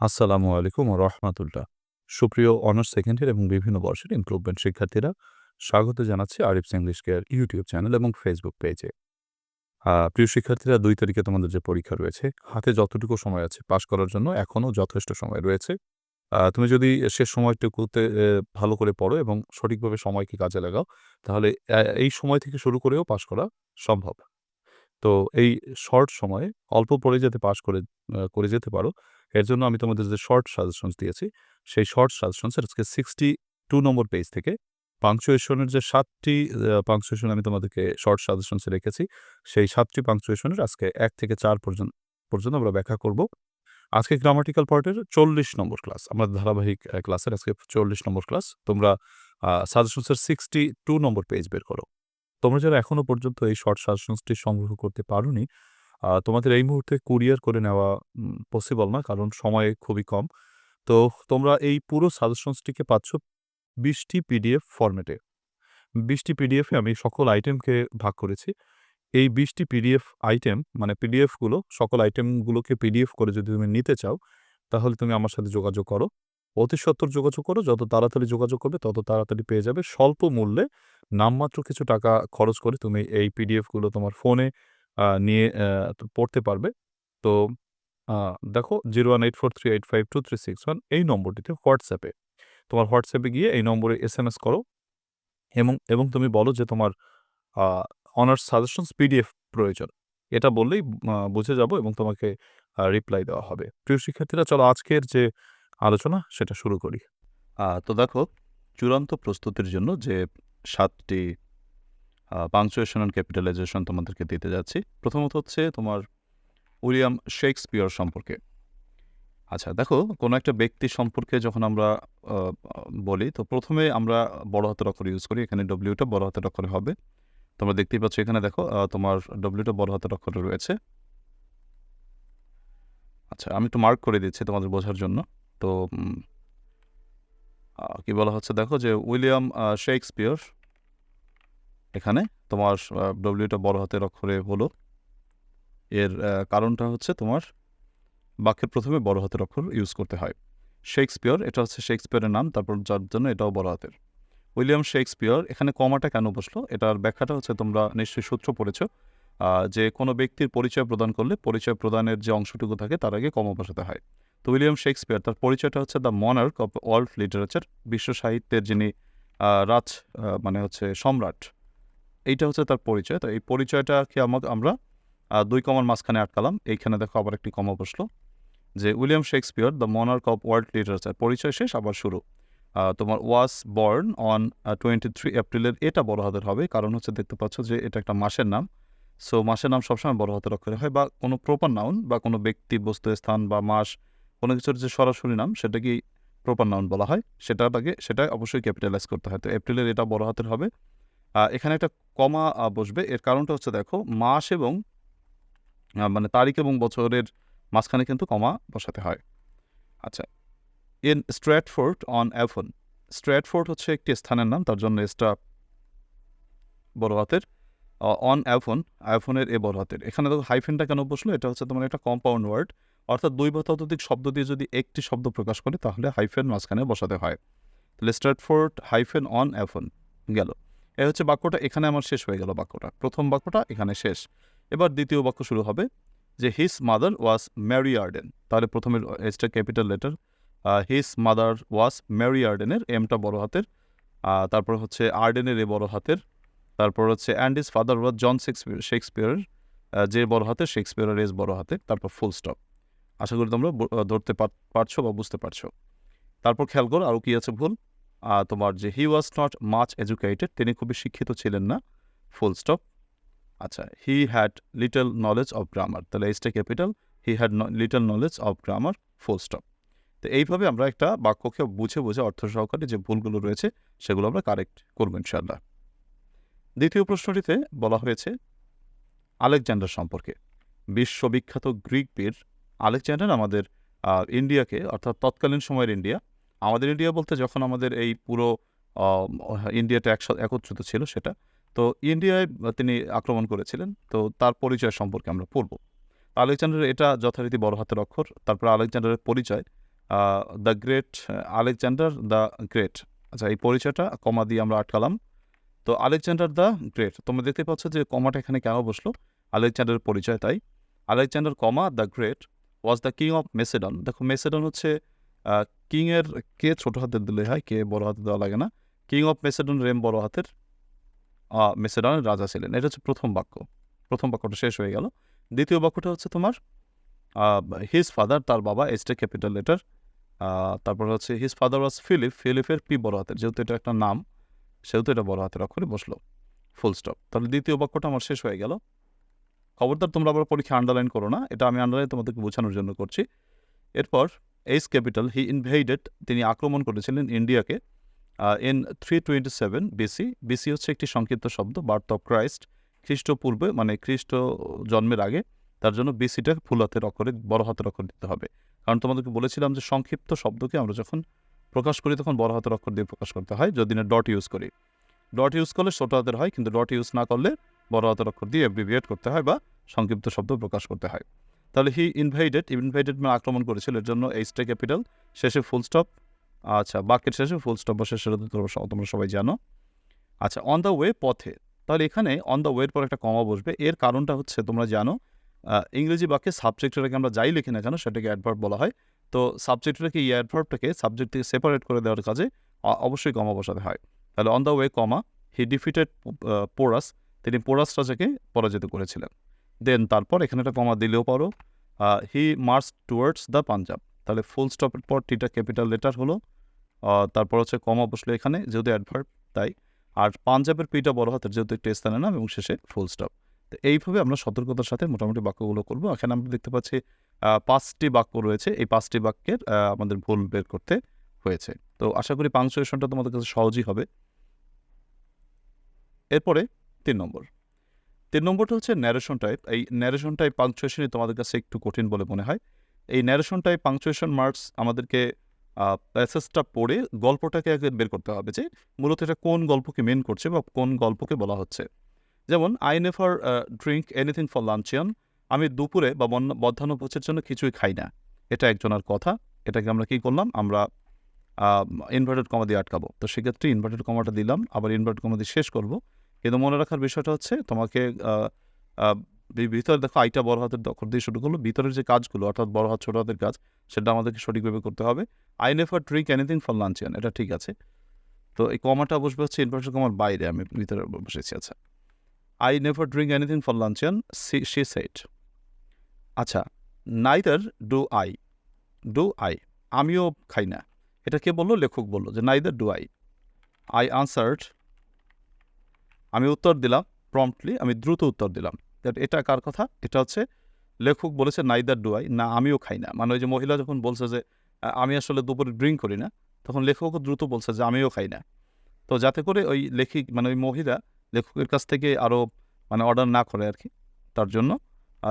আসসালামু আলাইকুম ও রহমাতুল্লাহ। সুপ্রিয় অনার্স সেকেন্ড ইয়ার এবং বিভিন্ন বর্ষের ইমপ্রুভমেন্ট শিক্ষার্থীরা স্বাগত জানাচ্ছি Arif's English care YouTube channel এবং ফেসবুক পেজে প্রিয় শিক্ষার্থীরা, দুই তারিখে তোমাদের যে পরীক্ষা রয়েছে, হাতে যতটুকু সময় আছে পাশ করার জন্য এখনও যথেষ্ট সময় রয়েছে। তুমি যদি শেষ সময়টুকুতে ভালো করে পড়ো এবং সঠিকভাবে সময়কে কাজে লাগাও, তাহলে এই সময় থেকে শুরু করেও পাশ করা সম্ভব। তো এই শর্ট সময়ে অল্প পড়ে যাতে পাশ করে করে যেতে পারো। এর জন্য আমি তোমাদের যে শর্ট সাজেশনস দিয়েছি, সেই শর্ট সাজেশনসের আজকে সিক্সটি টু নম্বর পেজ থেকে পাংচুয়েশনের যে সাতটি পাংচুয়েশন আমি তোমাদেরকে শর্ট সাজেশনসে রেখেছি, সেই সাতটি পাংচুয়েশনের আজকে এক থেকে চার পর্যন্ত পর্যন্ত আমরা ব্যাখ্যা করব। আজকে গ্রামাটিক্যাল পার্টের চল্লিশ নম্বর ক্লাস আমাদের ধারাবাহিক ক্লাসের আজকে চল্লিশ নম্বর ক্লাস তোমরা সাজেশনসের সিক্সটি টু নম্বর পেজ বের করো। তোমরা যারা এখনও পর্যন্ত এই শর্ট সাজেশনসটি সংগ্রহ করতে পারোনি তোমাদের এই মুহূর্তে কুরিয়ার করে নেওয়া পসিবল না, কারণ সময় খুবই কম। তো তোমরা এই পুরো সাজেশনসটিকে পাচ্ছ বিশটি পিডিএফ ফরম্যাটে বিশটি পিডিএফে আমি সকল আইটেমকে ভাগ করেছি। এই বিশটি পিডিএফ আইটেম মানে পিডিএফগুলো সকল আইটেমগুলোকে পিডিএফ করে যদি তুমি নিতে চাও, তাহলে তুমি আমার সাথে যোগাযোগ করো। অতি সত্তর যোগাযোগ করো, যত তাড়াতাড়ি যোগাযোগ করবে, তত তাড়াতাড়ি পেয়ে যাবে। স্বল্প মূল্যে নামমাত্র কিছু টাকা খরচ করে তুমি এই পিডিএফগুলো তোমার ফোনে নিয়ে পড়তে পারবে। তো দেখো zero one eight four three eight five two three six one এই নম্বরটিতে হোয়াটসঅ্যাপে। তোমার হোয়াটসঅ্যাপে গিয়ে এই নম্বরে এস এম এস করো এবং এবং তুমি বলো যে তোমার অনার্স সাজেশনস পিডিএফ প্রয়োজন। এটা বললেই বুঝে যাব এবং তোমাকে রিপ্লাই দেওয়া হবে। প্রিয় শিক্ষার্থীরা, চলো আজকের যে আলোচনা, সেটা শুরু করি। তো দেখো, চূড়ান্ত প্রস্তুতির জন্য যে সাতটি পাংচুয়েশন অ্যান্ড ক্যাপিটালাইজেশন তোমাদেরকে দিতে যাচ্ছি। প্রথমত হচ্ছে তোমার উইলিয়াম শেক্সপিয়র সম্পর্কে। আচ্ছা দেখো, কোনো একটা ব্যক্তি সম্পর্কে যখন আমরা বলি, তো প্রথমে আমরা বড় হাতের অক্ষর ইউজ করি, এখানে ডব্লিউটা বড় হাতের অক্ষরে হবে। তোমরা দেখতেই পাচ্ছ এখানে দেখো তোমার ডব্লিউটা বড় হাতের অক্ষরে রয়েছে। আচ্ছা আমি একটু মার্ক করে দিচ্ছি তোমাদের বোঝার জন্য। তো কি বলা হচ্ছে দেখো যে উইলিয়াম শেক্সপিয়র এখানে তোমার ডব্লিউটা বড় হাতের অক্ষরে হলো। এর কারণটা হচ্ছে তোমার বাক্যের প্রথমে বড় হাতের অক্ষর ইউজ করতে হয়। শেক্সপিয়র এটা হচ্ছে শেক্সপিয়রের নাম, তারপর যার জন্য এটাও বড় হাতের। উইলিয়াম শেক্সপিয়র এখানে কমাটা কেন বসল? এটার ব্যাখ্যাটা হচ্ছে তোমরা নিশ্চয়ই সূত্র পড়েছ। যে কোনো ব্যক্তির পরিচয় প্রদান করলে পরিচয় প্রদানের যে অংশটুকু থাকে তার আগে কমা বসাতে হয়। তো উইলিয়াম শেক্সপিয়ার তার পরিচয়টা হচ্ছে the monarch of world literature বিশ্ব সাহিত্যের যিনি রাজ মানে হচ্ছে সম্রাট এইটা হচ্ছে তার পরিচয়। তো এই পরিচয়টাকে আমাকে আমরা দুই কমার মাঝখানে আটকালাম। এইখানে দেখো আবার একটি কমা বসল যে William Shakespeare, the monarch of world literature. পরিচয় শেষ, আবার শুরু। তোমার was born on twenty three এপ্রিলের এটা বড় হাতের হবে। কারণ হচ্ছে দেখতে পাচ্ছ যে এটা একটা মাসের নাম। সো মাসের নাম সবসময় বড় হাতের অক্ষরে হয় বা কোনো প্রপার নাউন বা কোনো ব্যক্তি, বস্তু, স্থান বা মাস, কোনো কিছুর যে সরাসরি নাম সেটাকেই প্রপার নাউন বলা হয়। সেটাটাকে সেটা অবশ্যই ক্যাপিটালাইজ করতে হয়। তো এপ্রিলের এটা বড় হাতের হবে। এখানে একটা কমা বসবে। এর কারণটা হচ্ছে দেখো, মাস এবং মানে তারিখ এবং বছরের মাঝখানে কিন্তু কমা বসাতে হয়। আচ্ছা in Stratford on Avon Stratford হচ্ছে একটি স্থানের নাম, তার জন্য এসটা বড় হাতের। অন অ্যাভন অ্যাফনের এ বড় হাতের। এখানে দেখো হাইফেনটা কেন বসল? এটা হচ্ছে তোমার একটা কম্পাউন্ড ওয়ার্ড অর্থাৎ দুই বা শব্দ দিয়ে যদি একটি শব্দ প্রকাশ করে, তাহলে হাইফেন মাঝখানে বসাতে হয়। তাহলে স্ট্র্যাটফোর্ড হাইফেন অন অ্যাফন গেল। এ হচ্ছে বাক্যটা, এখানে আমার শেষ হয়ে গেল বাক্যটা। প্রথম বাক্যটা এখানে শেষ। এবার দ্বিতীয় বাক্য শুরু হবে যে his mother was Mary Arden তাহলে প্রথমে এসটা capital letter. His mother was Mary আর্ডেনের এমটা বড় হাতের। তারপর হচ্ছে আর্ডেনের এ বড় হাতের। তারপর হচ্ছে and his father was John Shakespeare শেক্সপিয়ারের যে বড় হাতের শেক্সপিয়ারের এস বড় হাতের। তারপর ফুল স্টপ আশা করি তোমরা ধরতে পারছ বা বুঝতে পারছ। তারপর খেয়াল করো আরও কি আছে ভুল। তোমার যে he was not much educated তিনি খুবই শিক্ষিত ছিলেন না ফুল স্টপ আচ্ছা he had little knowledge of grammar তাহলে এইচটা capital he had little knowledge of grammar full stop তো এইভাবে আমরা একটা বাক্যকে বুঝে বুঝে অর্থ সহকারে যে ভুলগুলো রয়েছে, সেগুলো আমরা কারেক্ট করব ইনশাল্লাহ দ্বিতীয় প্রশ্নটিতে বলা হয়েছে, আলেকজান্ডার সম্পর্কে। বিশ্ববিখ্যাত গ্রিক বীর আলেকজান্ডার আমাদের ইন্ডিয়াকে, অর্থাৎ তৎকালীন সময়ের ইন্ডিয়া আমাদের ইন্ডিয়া বলতে যখন আমাদের এই পুরো ইন্ডিয়াটা একসাথে একত্রিত ছিল সেটা, তো ইন্ডিয়ায় তিনি আক্রমণ করেছিলেন, তো তার পরিচয় সম্পর্কে আমরা পড়ব। আলেকজান্ডার এটা যথারীতি বড় হাতের অক্ষর, তারপর আলেকজান্ডারের পরিচয় the great Alexander the great আচ্ছা এই পরিচয়টা, কমা দিয়ে আমরা আটকালাম। তো আলেকজান্ডার দ্য গ্রেট তোমরা দেখতে পাচ্ছ যে কমাটা এখানে কেন বসল? আলেকজান্ডারের পরিচয় তাই। Alexander comma the great was the king of Macedon দেখো মেসেডন হচ্ছে কিংয়ের কে ছোট হাতের দিলে হয়, কে বড় হাতে দেওয়া লাগে না। কিং অফ মেসেডন, রেম বড় হাতের মেসেডনের রাজা ছিলেন। এটা হচ্ছে প্রথম বাক্য। প্রথম বাক্যটা শেষ হয়ে গেল। দ্বিতীয় বাক্যটা হচ্ছে তোমার হিজ ফাদার তার বাবা এসটে ক্যাপিটাল লেটার তারপর হচ্ছে হিজ ফাদার ওয়াজ ফিলিপ ফিলিপের পি বড় হাতের। যেহেতু এটা একটা নাম, সেহেতু এটা বড় হাতের অক্ষরে বসল। ফুল স্টপ তাহলে দ্বিতীয় বাক্যটা আমার শেষ হয়ে গেল। খবরদার, তোমরা আবার পরীক্ষা আন্ডারলাইন করো না। এটা আমি আন্ডারলাইন তোমাদেরকে বোঝানোর জন্য করছি। এরপর এইস ক্যাপিটাল হি ইনভেডেড তিনি আক্রমণ করেছিলেন ইন্ডিয়াকে in three twenty seven BC BC হচ্ছে একটি সংক্ষিপ্ত শব্দ বার্থ অফ ক্রাইস্ট খ্রিস্টপূর্বে মানে খ্রিস্ট জন্মের আগে, তার জন্য বিসিটা ফুল হাতের অক্ষরে, বড় হাতের অক্ষর দিতে হবে। কারণ তোমাদেরকে বলেছিলাম যে সংক্ষিপ্ত শব্দকে আমরা যখন প্রকাশ করি, তখন বড় হাতের অক্ষর দিয়ে প্রকাশ করতে হয়, যদি না ডট ইউজ করি। ডট ইউজ করলে ছোট হাতের হয়, কিন্তু ডট ইউজ না করলে বড় হাতের অক্ষর দিয়ে অ্যাব্রিভিয়েট করতে হয় বা সংক্ষিপ্ত শব্দ প্রকাশ করতে হয়। তাহলে হি ইনভাইডেড ইনভাইডেড মানে আক্রমণ করেছিল, এর জন্য এইচটা ক্যাপিটাল শেষে ফুল স্টপ আচ্ছা বাক্যের শেষে ফুল স্টপ সেটা তো তোমরা সবাই জানো। আচ্ছা অন দ্য ওয়ে পথে, তাহলে এখানে অন দ্য ওয়ের পর একটা কমা বসবে, এর কারণটা হচ্ছে তোমরা জানো ইংরেজি বাক্যে সাবজেক্টটাকে আমরা যাই লিখি না কেন, সেটাকে অ্যাডভার্ব বলা হয়। তো সাবজেক্টটাকে এই অ্যাডভার্বটাকে সাবজেক্ট থেকে সেপারেট করে দেওয়ার কাজে অবশ্যই কমা বসাতে হয়। তাহলে on the way comma he defeated Porus, তিনি পোরাস রাজাকে পরাজিত করেছিলেন। দেন তারপর এখানে একটা কমা দিলেও পারো। He march towards the Punjab তাহলে ফুল স্টপের পর টিটা ক্যাপিটাল লেটার হলো। তারপর হচ্ছে কমা বসল এখানে, যেহেতু অ্যাডভার্ব তাই। আর পাঞ্জাবের পিটা বড় হাতের, যেহেতু একটি স্থানের নাম এবং শেষে ফুল স্টপ তো এইভাবে আমরা সতর্কতার সাথে মোটামুটি বাক্যগুলো করব। এখানে আমরা দেখতে পাচ্ছি পাঁচটি বাক্য রয়েছে। এই পাঁচটি বাক্যের আমাদের ভুল বের করতে হয়েছে। তো আশা করি পাংচুয়েশনটা তোমাদের কাছে সহজই হবে। এরপরে তিন নম্বর। তিন নম্বরটা হচ্ছে ন্যারেশন টাইপ এই ন্যারেশন টাইপ পাংচুয়েশনই তোমাদের কাছে একটু কঠিন বলে মনে হয়। এই ন্যারেশন টাইপ পাংচুয়েশন মার্কস আমাদেরকে প্যাসেজটা পড়ে গল্পটাকে আগে বের করতে হবে যে মূলত এটা কোন গল্পকে মেন করছে বা কোন গল্পকে বলা হচ্ছে। যেমন I never drink anything for luncheon আমি দুপুরে বা মধ্যাহ্নভোজের জন্য কিছুই খাই না। এটা একজনের কথা। এটাকে আমরা কি করলাম? আমরা ইনভার্টেড কমা দিয়ে আটকাবো। তো সেক্ষেত্রে ইনভার্টেড কমাটা দিলাম। আবার ইনভার্টেড কমা দিয়ে শেষ করব। কিন্তু মনে রাখার বিষয়টা হচ্ছে তোমাকে ভিতরে দেখো আইটা বড় হাতের দখল দিয়ে শুরু করল। ভিতরের যে কাজগুলো, অর্থাৎ বড় হাত ছোট হাতের কাজ, সেটা আমাদেরকে সঠিকভাবে করতে হবে। I never drink anything for luncheon এটা ঠিক আছে। তো এই কমাটা বসবে হচ্ছে ইনভার্টেড কমার বাইরে, আমি ভিতরে বসেছি আচ্ছা। I never drink anything for luncheon she said আচ্ছা neither do I do I আমিও খাই না। এটা কে বলল? লেখক বলল যে neither do I I answered আমি উত্তর দিলাম প্রম্পটলি আমি দ্রুত উত্তর দিলাম। That এটা কার কথা? এটা হচ্ছে লেখক বলেছে, নাইদার ডু আই না, আমিও খাই না। মানে ওই যে মহিলা যখন বলছে যে আমি আসলে দুপুরে ড্রিঙ্ক করি না, তখন লেখকও দ্রুত বলছে যে, আমিও খাই না। তো যাতে করে ওই লেখিক মানে ওই মহিলা লেখকের কাছ থেকে আরও মানে অর্ডার না করে আর কি তার জন্য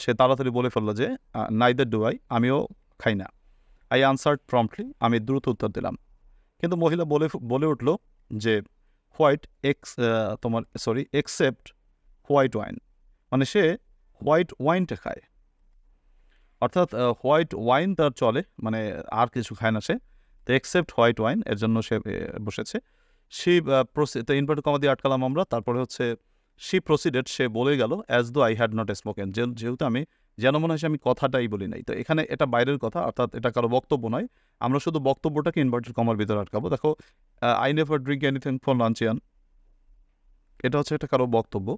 সে তাড়াতাড়ি বলে ফেলল যে নাইদার ডু আই আমিও খাই না। আই আনসার্ড প্রম্পটলি আমি দ্রুত উত্তর দিলাম। কিন্তু মহিলা বলে বলে উঠল যে হোয়াইট এক্স তোমার সরি এক্সেপ্ট হোয়াইট ওয়াইন। মানে সে হোয়াইট ওয়াইনটা খায়। অর্থাৎ হোয়াইট ওয়াইন তার চলে মানে আর কিছু খায় না সে। তো এক্সেপ্ট হোয়াইট ওয়াইন, এর জন্য সে বসেছে। সি তো ইনভার্ট কমা দিয়ে আটকালাম আমরা। তারপরে হচ্ছে সি প্রসিডেড সে বলে গেল as though I had not spoken যেহেতু আমি, যেন মনে হয় আমি কথাটাই বলি নাই। তো এখানে এটা বাইরের কথা, অর্থাৎ এটা কারও বক্তব্য নয়। আমরা শুধু বক্তব্যটাকে ইনভার্টেড কমার ভিতরে আটকাবো। দেখো I never drink anything for luncheon এটা হচ্ছে একটা কারও বক্তব্য।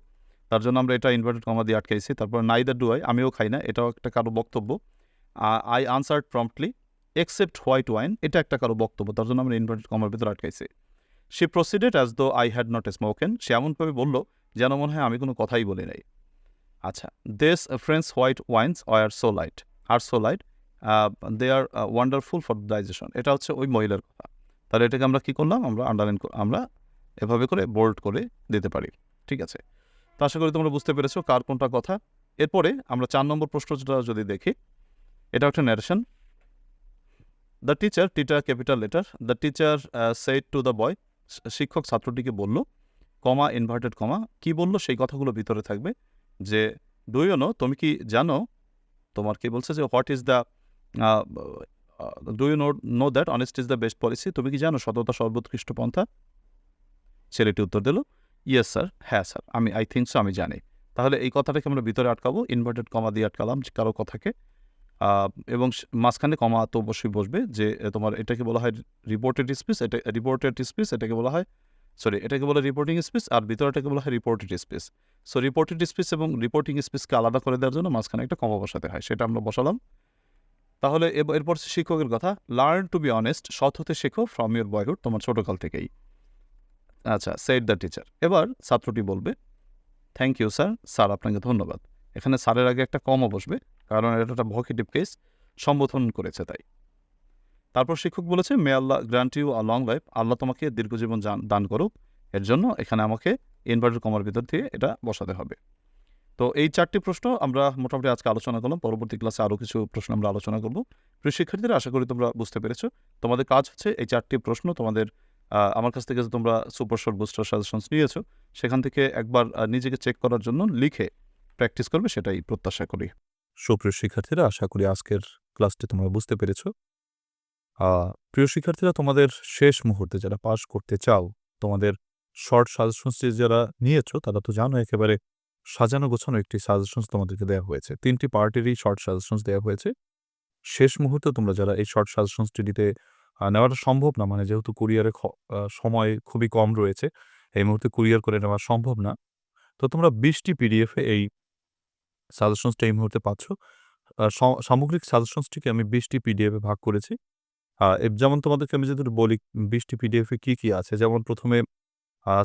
তার জন্য আমরা এটা ইনভার্টেড কমা দিয়ে আটকাইছি। তারপর নাইদার ডু আই আমিও খাই না, এটাও একটা কারও বক্তব্য। I answered promptly except white wine এটা একটা কারও বক্তব্য। তার জন্য আমরা ইনভার্টেড কমার ভিতরে আটকাইছি। সে proceeded as though I had not spoken সে এমনভাবে বলল যেন মনে হয় আমি কোনো কথাই বলি নাই। আচ্ছা this French white wines are so light are so light they are wonderful for digestion এটা হচ্ছে ওই মহিলার কথা। তাহলে এটাকে আমরা কী করলাম? আমরা আন্ডারলাইন আমরা এভাবে করে বোল্ড করে দিতে পারি। ঠিক আছে? তো আশা করি তোমরা বুঝতে পেরেছ কার কোনটা কথা। এরপরে আমরা চার নম্বর প্রশ্নটা যদি দেখি, এটা একটা narration the teacher teacher capital letter the teacher said to the boy শিক্ষক ছাত্রটিকে বলল কমা ইনভার্টেড কমা কি বলল? সেই কথাগুলো ভিতরে থাকবে যে ডু ইউ নো তুমি কি জানো? তোমার কি বলছে যে what is the do you know no that honest is the best policy তুমি কি জানো সততা সর্বোৎকৃষ্ট পন্থা? ছেলেটি উত্তর দিল ইয়েস স্যার হ্যাঁ স্যার আমি আই থিঙ্ক সো আমি জানি। তাহলে এই কথাটাকে আমরা ভিতরে আটকাবো ইনভার্টেড কমা দিয়ে আটকালাম কারও কথাকে। এবং মাঝখানে কমা তো অবশ্যই বসবে যে তোমার এটাকে বলা হয় রিপোর্টেড স্পিচ এটা রিপোর্টেড স্পিচ এটাকে বলা হয় সরি এটাকে বলা রিপোর্টিং স্পিচ আর ভিতরেটাকে বলা হয় reported speech so reported speech এবং রিপোর্টিং স্পিচকে আলাদা করে দেওয়ার জন্য মাঝখানে একটা কমা বসাতে হয়, সেটা আমরা বসালাম। তাহলে এরপর শিক্ষকের কথা। লার্ন টু বি অনেস্ট সৎ হতে শেখো ফ্রম ইউর বয়হুড তোমার ছোটকাল থেকেই। আচ্ছা সেট দ্য টিচার এবার ছাত্রটি বলবে থ্যাংক ইউ স্যার স্যার আপনাকে ধন্যবাদ। এখানে স্যারের আগে একটা কমও বসবে, কারণ এটা একটা ভকেটিভ কেস সম্বোধন করেছে তাই। তারপর শিক্ষক বলেছে may Allah grant you a long life আল্লাহ তোমাকে দীর্ঘজীবন দান করুক। এর জন্য এখানে আমাকে ইনভার্টার কমার ভিতর দিয়ে এটা বসাতে হবে। তো এই চারটি প্রশ্ন আমরা মোটামুটি আজকে আলোচনা করলাম। পরবর্তী ক্লাসে আরও কিছু প্রশ্ন আমরা আলোচনা করব। প্রিয় শিক্ষার্থীরা, আশা করি তোমরা বুঝতে পেরেছ। তোমাদের কাজ হচ্ছে এই চারটি প্রশ্ন তোমাদের আমার কাছ থেকে যে তোমরা সুপার শর্ট বুস্টার সাজেশনস নিয়েছো, সেখান থেকে একবার নিজেকে চেক করার জন্য লিখে প্র্যাকটিস করবে, সেটাই প্রত্যাশা করি। সুপ্রিয় শিক্ষার্থীরা, আশা করি আজকের ক্লাসটি তোমরা বুঝতে পেরেছ। প্রিয় শিক্ষার্থীরা, তোমাদের শেষ মুহূর্তে যারা পাস করতে চাও, তোমাদের শর্ট সাজেশনস যারা নিয়েছো, তারা তো জানো একেবারে সাজানো গোছানো একটি সাজেশনস তোমাদেরকে দেওয়া হয়েছে। তিনটি পার্টেরই শর্ট সাজেশনস দেওয়া হয়েছে। শেষ মুহূর্তে তোমরা যারা এই শর্ট সাজেশনসটি দিতে নেওয়াটা সম্ভব না মানে যেহেতু কুরিয়ারে সময় খুবই কম রয়েছে, এই মুহূর্তে কুরিয়ার করে নেওয়া সম্ভব না। তো তোমরা বিশটি পিডিএফে এই সাজেশনসটা এই মুহূর্তে পাচ্ছ। সামগ্রিক সাজেশনসটিকে আমি বিশটি পিডিএফে ভাগ করেছি। যেমন তোমাদেরকে আমি যদি বলি, বিশটি পিডিএফে কি কি আছে, যেমন প্রথমে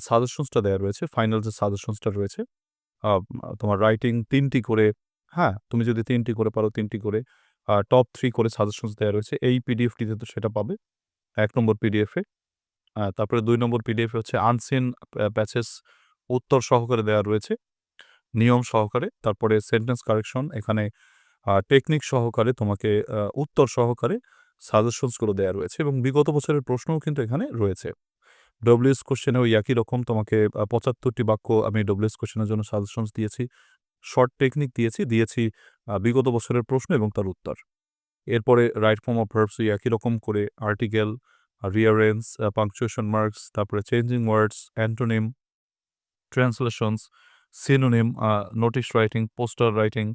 সাজেশনসটা দেওয়া রয়েছে ফাইনাল যে সাজেশনসটা রয়েছে তোমার রাইটিং তিনটি করে হ্যাঁ তুমি যদি তিনটি করে পারো, তিনটি করে টপ থ্রি করে সাজেশনস দেওয়া রয়েছে, এই পিডিএফটিতে তো সেটা পাবে, এক নম্বর পিডিএফে তারপরে দুই নম্বর পিডিএফে হচ্ছে আনসিন প্যাচেস উত্তর সহকারে দেওয়া রয়েছে, নিয়ম সহকারে, তারপরে সেন্টেন্স কারেকশন এখানে টেকনিক সহকারে তোমাকে উত্তর সহকারে সাজেশনসগুলো দেওয়া রয়েছে এবং বিগত বছরের প্রশ্নও কিন্তু এখানে রয়েছে। ডব্লিউএস কোশ্চেনেও একই রকম। তোমাকে পঁচাত্তরটি বাক্য আমি ডব্লিউএস কোশ্চেনের জন্য সাজেশনস দিয়েছি। শর্ট টেকনিক দিয়েছি দিয়েছি বিগত বছরের প্রশ্ন এবং তার উত্তর। এরপরে রাইট ফর্ম অফ ভার্বস একই রকম করে আর্টিকেল রিয়ারেন্স পাংচুয়েশন মার্কস তারপরে changing words antonym translations synonym notice writing poster writing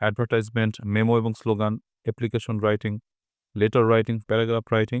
advertisement memo এবং slogan application writing letter writing paragraph writing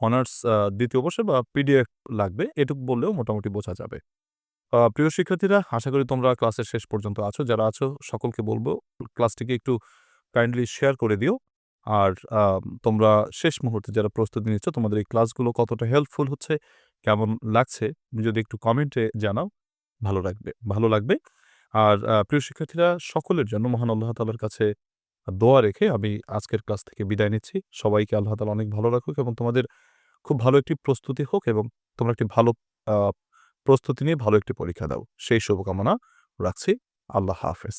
honours দ্বিতীয় বর্ষে বা পিডিএফ লাগবে, এটুকু বললেও মোটামুটি বোঝা যাবে। প্রিয় শিক্ষার্থীরা, আশা করি তোমরা ক্লাসের শেষ পর্যন্ত আছো। যারা আছো, সকলকে বলব, ক্লাসটিকে একটু কাইন্ডলি শেয়ার করে দিও। আর তোমরা শেষ মুহূর্তে যারা প্রস্তুতি নিচ্ছ, তোমাদের এই ক্লাসগুলো কতটা হেল্পফুল হচ্ছে, কেমন লাগছে, যদি একটু কমেন্টে জানাও, ভালো লাগবে ভালো লাগবে। আর প্রিয় শিক্ষার্থীরা, সকলের জন্য মহান আল্লাহ তালার কাছে দোয়া রেখে আমি আজকের ক্লাস থেকে বিদায় নিচ্ছি। সবাইকে আল্লাহ তালা অনেক ভালো রাখুক এবং তোমাদের খুব ভালো একটি প্রস্তুতি হোক এবং তোমরা একটি ভালো প্রস্তুতি নিয়ে ভালো একটি পরীক্ষা দাও। সেই শুভকামনা রাখছি। আল্লাহ হাফেজ।